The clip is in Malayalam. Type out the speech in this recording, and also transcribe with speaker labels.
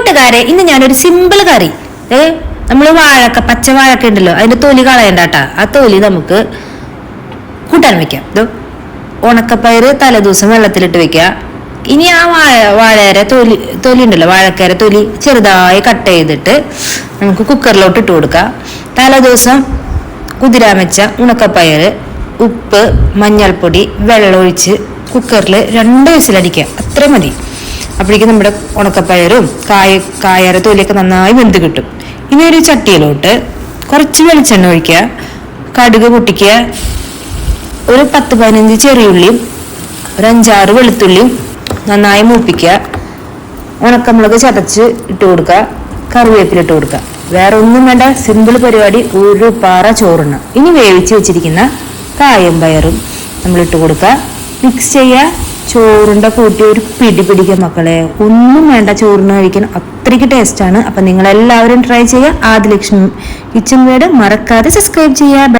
Speaker 1: കൂട്ടുകാരെ ഇന്ന് ഞാനൊരു സിമ്പിൾ കറി. ഏ നമ്മൾ വാഴക്ക പച്ച വാഴക്ക ഉണ്ടല്ലോ അതിന്റെ തൊലി കളയണ്ടാട്ടാ. ആ തൊലി നമുക്ക് കൂട്ടാൻ വെക്കാം. ഉണക്കപ്പയറ് തലേദിവസം വെള്ളത്തിലിട്ട് വെക്കുക. ഇനി ആ വാഴ വാഴേര തൊലി തൊലി ഉണ്ടല്ലോ വാഴക്കേര തൊലി ചെറുതായി കട്ട് ചെയ്തിട്ട് നമുക്ക് കുക്കറിലോട്ട് ഇട്ട് കൊടുക്കാം. തലേദിവസം കുതിരാൻ വെച്ച ഉണക്കപ്പയറ് ഉപ്പ് മഞ്ഞൾപ്പൊടി വെള്ളം ഒഴിച്ച് കുക്കറിൽ രണ്ട് വിസിലടിക്കുക. അത്ര മതി. അപ്പോഴേക്കും നമ്മുടെ ഉണക്കപ്പയറും കായ കായര തൊലിയൊക്കെ നന്നായി വെന്ത് കിട്ടും. ഇനി ഒരു ചട്ടിയിലോട്ട് കുറച്ച് വെളിച്ചെണ്ണ ഒഴിക്കുക കടുക് പൊട്ടിക്കുക ഒരു പത്ത് പതിനഞ്ച് ചെറിയുള്ളിയും ഒരു അഞ്ചാറ് വെളുത്തുള്ളിയും നന്നായി മൂപ്പിക്കുക. ഉണക്കമുളക് ചതച്ച് ഇട്ട് കൊടുക്കുക കറിവേപ്പില ഇട്ട് കൊടുക്കുക. വേറെ ഒന്നും വേണ്ട സിമ്പിൾ പരിപാടി ഒരു പാറ ചോറുണ്ണ. ഇനി വേവിച്ച് വെച്ചിരിക്കുന്ന കായം പയറും നമ്മൾ ഇട്ട് കൊടുക്കുക. മിക്സ് ചെയ്യുക. ചോറിന്റെ കൂട്ടി ഒരു പിടി പിടിക്കുക മക്കളെ. ഒന്നും വേണ്ട ചോറിന് കഴിക്കാൻ. അത്രയ്ക്ക് ടേസ്റ്റാണ് അപ്പം നിങ്ങളെല്ലാവരും ട്രൈ ചെയ്യുക. ആദ്യ ലക്ഷ്മി കിച്ചൺ വീട്. മറക്കാതെ സബ്സ്ക്രൈബ് ചെയ്യുക.